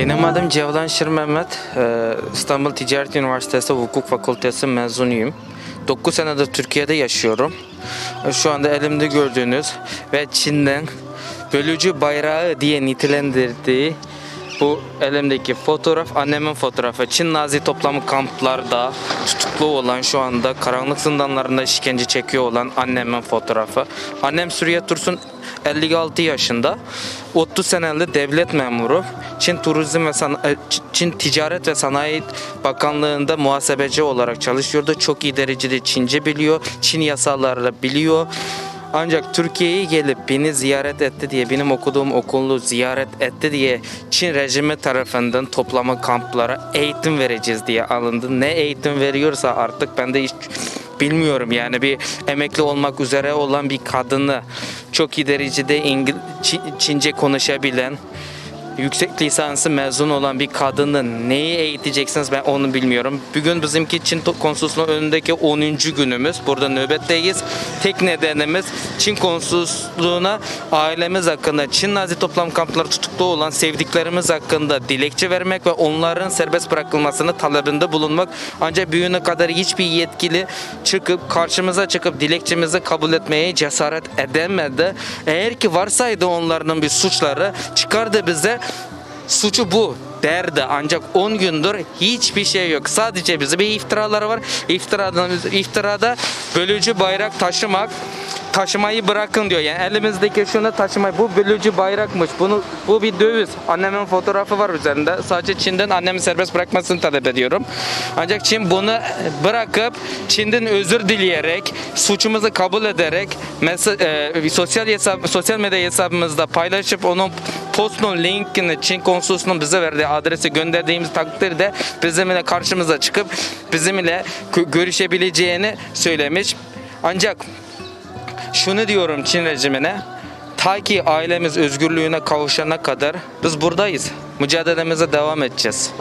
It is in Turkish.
Benim adım Cevlan Şir Mehmet. Ee, İstanbul Ticaret Üniversitesi Hukuk Fakültesi mezunuyum. 9 senedir Türkiye'de yaşıyorum. Ee, Şu anda elimde gördüğünüz ve Çin'den bölücü bayrağı diye nitelendirdiği bu elimdeki fotoğraf annemin fotoğrafı. Çin Nazi toplama kamplarda tutuklu olan şu anda karanlık zindanlarında işkence çekiyor olan annemin fotoğrafı. Annem Suriye Tursun 56 yaşında. 30 seneli devlet memuru. Çin Turizm ve San- e, Çin Ticaret ve Sanayi Bakanlığı'nda muhasebeci olarak çalışıyordu. Çok iyi derecede Çince biliyor. Çin yasalarını biliyor. Ancak Türkiye'ye gelip beni ziyaret etti diye, benim okuduğum okulu ziyaret etti diye Çin rejimi tarafından toplama kamplara eğitim vereceğiz diye alındı. Ne eğitim veriyorsa artık ben de hiç bilmiyorum yani bir emekli olmak üzere olan bir kadını çok iyi derecede İngil Çin- Çince konuşabilen yüksek lisansı mezun olan bir kadını neyi eğiteceksiniz ben onu bilmiyorum. Bugün bizimki Çin konsolosluğunun önündeki 10. günümüz. Burada nöbetteyiz. Tek nedenimiz Çin konsolosluğuna ailemiz hakkında Çin Nazi toplam kampları tutuklu olan sevdiklerimiz hakkında dilekçe vermek ve onların serbest bırakılmasını talebinde bulunmak. Ancak bugüne kadar hiçbir yetkili çıkıp karşımıza çıkıp dilekçemizi kabul etmeye cesaret edemedi. Eğer ki varsaydı onların bir suçları çıkardı bize suçu bu derdi ancak 10 gündür hiçbir şey yok. Sadece bize bir iftiraları var. İftiradan, iftirada bölücü bayrak taşımak taşımayı bırakın diyor. Yani elimizdeki şunu taşımayı bu bölücü bayrakmış. Bunu bu bir döviz. Annemin fotoğrafı var üzerinde. Sadece Çin'den annemi serbest bırakmasını talep ediyorum. Ancak Çin bunu bırakıp Çin'den özür dileyerek suçumuzu kabul ederek e, sosyal hesap sosyal medya hesabımızda paylaşıp onun postun linkini Çin konsolosluğunun bize verdiği adrese gönderdiğimiz takdirde bizimle karşımıza çıkıp bizimle gö- görüşebileceğini söylemiş. Ancak şunu diyorum Çin rejimine. Ta ki ailemiz özgürlüğüne kavuşana kadar biz buradayız. Mücadelemize devam edeceğiz.